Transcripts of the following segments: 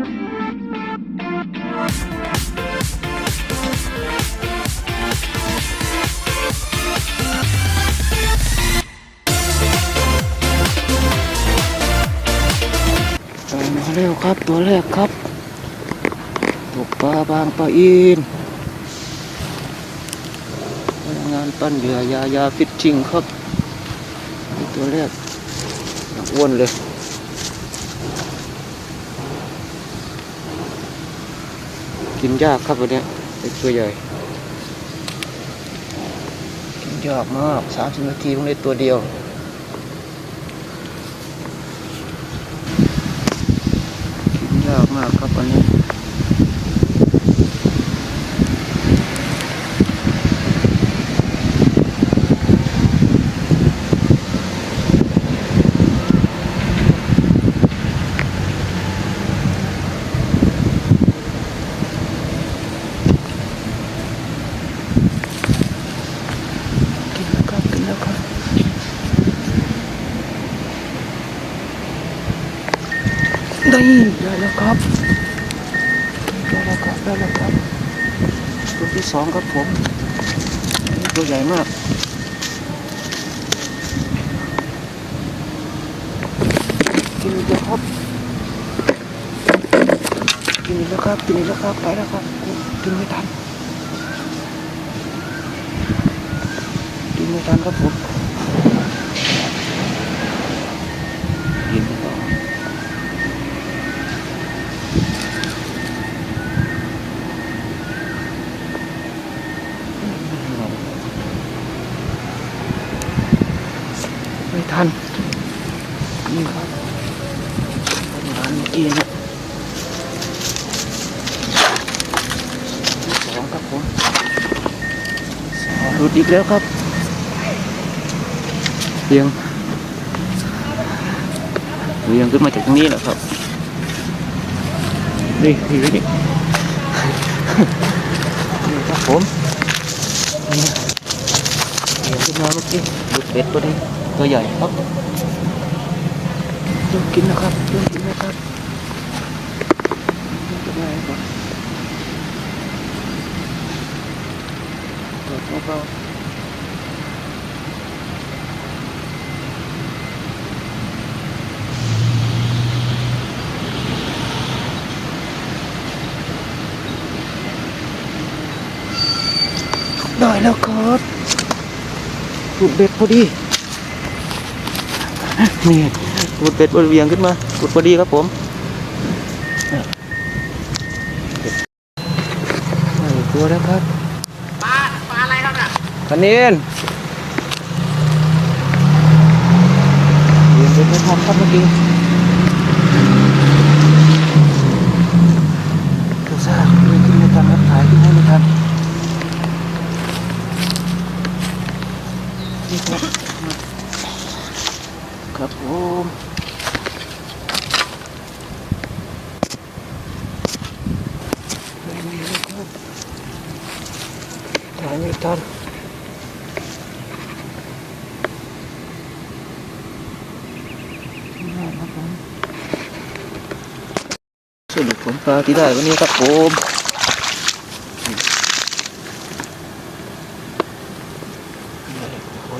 เร็วครับตัวแรกครับตกปลาบางปลาอินพนักงานปั้นเหยื่อยายาฟิชชิงครับ ตัวแรกอ้วนเลย กินยากครับวันนี้ไอ้ตัวใหญ่ กินยากมากสามสิบนาทีเพิ่งได้ตัวเดียว กินยากมากครับวันนี้แล้วครับกินแล้วครับ ได้ได้แล้วครับได้แล้วครับได้แล้วครับตัวที่สองครับผมตัวใหญ่มากกินอีกแล้วครับกินอีกแล้วครับกินอีกแล้วครับไปแล้วครับกินไม่ทันกินไม่ทันครับผม ไม่ทันนี่ครับร้านเมื่อกี้นะสองครับผมสองหลุดอีกแล้วครับเรียงเรียงขึ้นมาจากตรงนี้แหละครับนี่นี่นี่นี่ครับผมเรียงขึ้นมาเมื่อกี้หลุดเบ็ดตัวนี้ ตัวใหญ่ครับเริ่มกินนะครับเริ่มกินนะครับเริ่มกินได้ครับเปิดเบาๆได้แล้วครับหลุดเบ็ดพอดี นี่หลุดเป็ดบนเวียงขึ้นมาหลุดพอดีครับผมไม่กลัวแล้วครับปลาปลาอะไรครับเนี่ยคันนี้เวียงขึ้นไม่ทันครับเมื่อกี้กระซ่าเวียงขึ้นไม่ทันครับถ่ายขึ้นให้ไม่ทันนี่ครับ ครับผมไม่มีแล้วครับถ่ายไม่ทันสรุปผลปลาที่ได้วันนี้ครับผม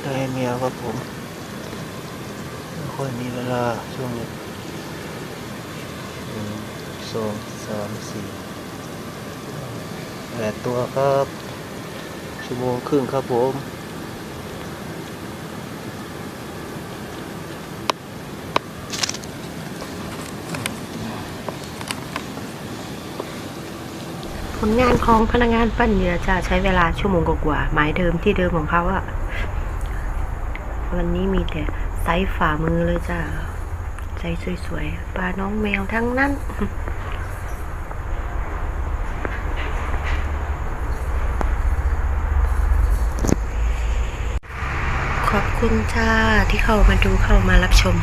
ได้เมียครับผม ค่อยมีเวลาช่วงนี้หนึ่งสองสามสี่แปดตัวครับ ชั่วโมงครึ่งครับผมผลงานของพนักงานปั้นเหยื่อจะใช้เวลาชั่วโมงกว่าๆหมายเดิมที่เดิมของเขาอะวันนี้มีแต่ ส์ฝ่ามือเลยจ้าใซส์สวยๆ ปลาน้องแมวทั้งนั้น ขอบคุณจ้าที่เข้ามาดูเข้ามารับชม